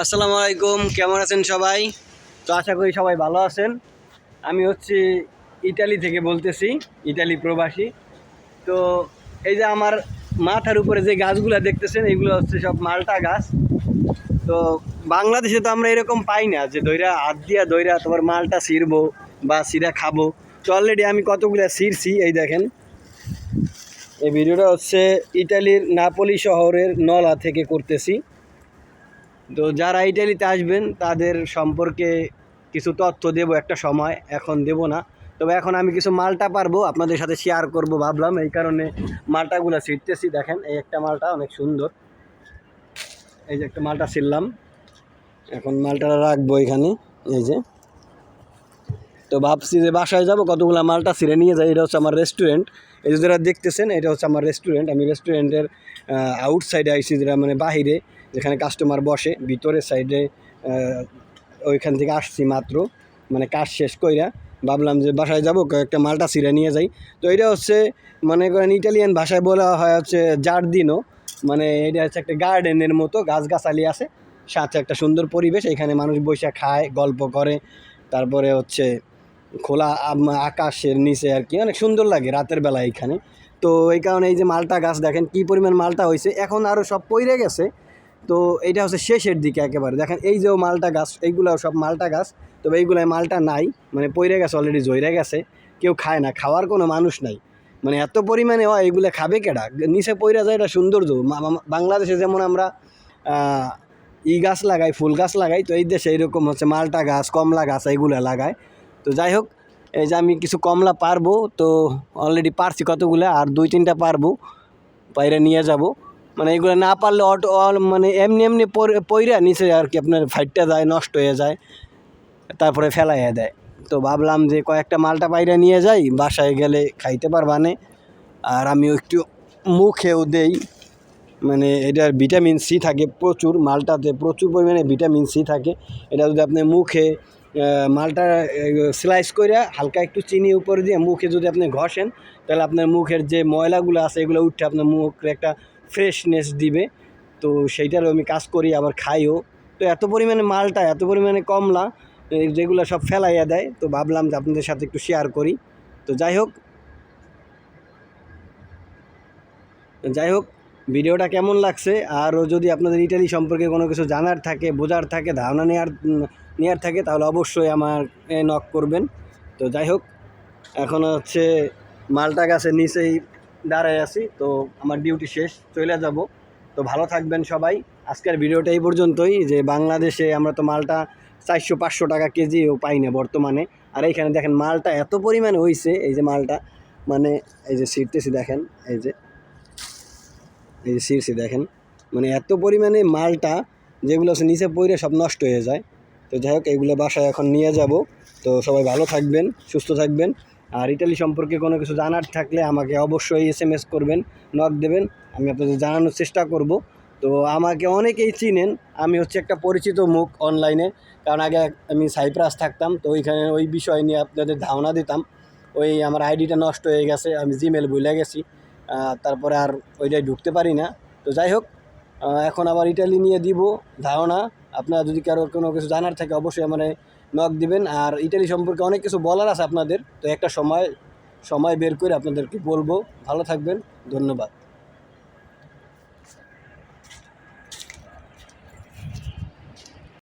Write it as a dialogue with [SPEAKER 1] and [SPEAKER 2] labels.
[SPEAKER 1] আসসালামু আলাইকুম, কেমন আছেন সবাই? তো আশা করি সবাই ভালো আছেন। আমি হচ্ছি ইটালি থেকে বলতেছি ইটালি প্রবাসী। তো এই যে আমার মাথার উপরে যে গাছগুলো দেখতেছেন, এগুলো হচ্ছে সব মালটা গাছ। তো বাংলাদেশে তো আমরা এরকম পাই না যে দইরা হাত দিয়া দইরা তোমার মালটা ছিঁড়বো বা সিরা খাব। তো অলরেডি আমি কতগুলো ছিঁড়ছি, এই দেখেন। এই ভিডিওটা হচ্ছে ইটালির নাপলি শহরের নলা থেকে করতেছি। তো যারা ইটালিতে আসবেন, তাদের সম্পর্কে কিছু তথ্য দেব একটা সময়, এখন দেব না। তবে এখন আমি কিছু মালটা পারব, আপনাদের সাথে শেয়ার করব ভাবলাম, এই কারণে মালটাগুলো ছিটতেছি, দেখেন, এই একটা মালটা অনেক সুন্দর। এই যে একটা মালটা ছিললাম এখন মালটা রাখব এখানে, এই যে। তো ভাবছি যে বাসায় যাব, কতগুলো মালটা ছিঁড়ে নিয়ে যাই, এটা হচ্ছে আমার রেস্টুরেন্ট এই যে যারা দেখতেছেন, এটা হচ্ছে আমার রেস্টুরেন্ট আমি রেস্টুরেন্টের আউটসাইডে আইসি যেটা মানে বাহিরে। যেখানে কাস্টমার বসে ভিতরের সাইডে ওইখান থেকে আসছি মাত্র। মানে কাজ শেষ কইরা ভাবলাম যে বাসায় যাব একটা মালটা ছিঁড়ে নিয়ে যাই। তো এটা হচ্ছে, মনে করেন ইটালিয়ান ভাষায় বলা হয় হচ্ছে জার্দিনো মানে এটা হচ্ছে একটা গার্ডেনের মতো, গাছগাছালি আছে। সাথে একটা সুন্দর পরিবেশ, এখানে মানুষ বসে খায়, গল্প করে। তারপরে হচ্ছে খোলা আকাশের নিচে আর কি, অনেক সুন্দর লাগে রাতের বেলা এখানে। তো এই কারণে এই যে মালটা গাছ, দেখেন কি পরিমাণ মালটা হয়েছে এখন আরও সব পইরে গেছে। তো এইটা হচ্ছে শেষের দিকে একেবারে। দেখেন এই যে মালটা গাছ, এইগুলো সব মালটা গাছ, তবে এইগুলোয় মালটা নাই মানে পইরে গেছে অলরেডি জইরে গেছে, কেউ খায় না, খাওয়ার কোনো মানুষ নাই। মানে এত পরিমাণে হয় এগুলো খাবে কেডা? নিচে পইরা যায় এটা সৌন্দর্য। বাংলাদেশে যেমন আমরা ই গাছ লাগাই, ফুল গাছ লাগাই, তো এই দেশে এইরকম হচ্ছে মালটা গাছ, কমলা গাছ এইগুলো লাগায়। তো যাই হোক, এই যে আমি কিছু কমলা পারব, তো অলরেডি পারছি কতগুলো, আর দুই তিনটা পারব বাইরে নিয়ে যাব। মানে এগুলো না পারলে অটো মানে এমনি এমনি পইরা নিচে আর কি আপনার ফাইটটা যায়, নষ্ট হয়ে যায়, তারপরে ফেলাইয়া দেয়। তো ভাবলাম যে কয়েকটা মালটা বাইরে নিয়ে যাই, বাসায় গেলে খাইতে পারবানে আর আমি একটু মুখেও দেই মানে এটার ভিটামিন সি থাকে প্রচুর, মালটাতে প্রচুর পরিমাণে ভিটামিন সি থাকে। এটা যদি আপনি মুখে মালটা স্লাইস করে হালকা একটু চিনি উপরে দিয়ে মুখে যদি আপনি ঘষেন, তাহলে আপনার মুখের যে ময়লাগুলো আছে, এগুলো উঠে আপনার মুখে একটা ফ্রেশনেস দিবে। তো সেইটারও আমি কাজ করি, আবার খাইও। তো এত পরিমাণে মালটা, এত পরিমাণে কমলা যেগুলো সব ফেলাইয়া দেয়, তো ভাবলাম যে আপনাদের সাথে একটু শেয়ার করি। তো যাই হোক। যাই হোক, ভিডিওটা কেমন লাগছে? আরও যদি আপনাদের ইটালি সম্পর্কে কোনো কিছু জানার থাকে, বোঝার থাকে, ধারণা নেওয়ার নেওয়ার থাকে, তাহলে অবশ্যই আমার নক করবেন। তো যাই হোক, এখন হচ্ছে মালটা গাছের নিচেই দাঁড়ায় আছি, তো আমার ডিউটি শেষ, চলে যাব। তো ভালো থাকবেন সবাই। আজকের ভিডিওটা এই পর্যন্তই, যে বাংলাদেশে আমরা তো মালটা চারশো পাঁচশো টাকা কেজিও পাই না বর্তমানে। আর এইখানে দেখেন মালটা এত পরিমাণে হয়েছে এই যে মালটা মানে এই যে ছিটতেছি দেখেন, এই যে এই যে শীর্ষে দেখেন। মানে এত পরিমাণে মালটা, যেগুলো আছে নিচে পড়ে সব নষ্ট হয়ে যায়। তো যাই হোক, এগুলো বাসায় এখন নিয়ে যাব। তো সবাই ভালো থাকবেন, সুস্থ থাকবেন। আর ইটালি সম্পর্কে কোনো কিছু জানার থাকলে আমাকে অবশ্যই এস এম এস করবেন নক দেবেন, আমি আপনাদের জানানোর চেষ্টা করব। তো আমাকে অনেকেই চিনেন, আমি হচ্ছে একটা পরিচিত মুখ অনলাইনে কারণ আগে আমি সাইপ্রাস থাকতাম, তো ওইখানে ওই বিষয় নিয়ে আপনাদের ধারণা দিতাম। ওই আমার আইডিটা নষ্ট হয়ে গেছে, আমি জিমেল ভুলে গেছি তারপরে আর ওইটাই ঢুকতে পারি না। তো যাই হোক এখন আবার ইটালি নিয়ে দিব ধারণা। আপনারা যদি কারও কোনো কিছু জানার থাকে, অবশ্যই আমার নক দিবেন। আর ইটালি সম্পর্কে অনেক কিছু বলার আছে আপনাদের। তো একটা সময় সময় বের করে আপনাদেরকে বলব। ভালো থাকবেন। ধন্যবাদ।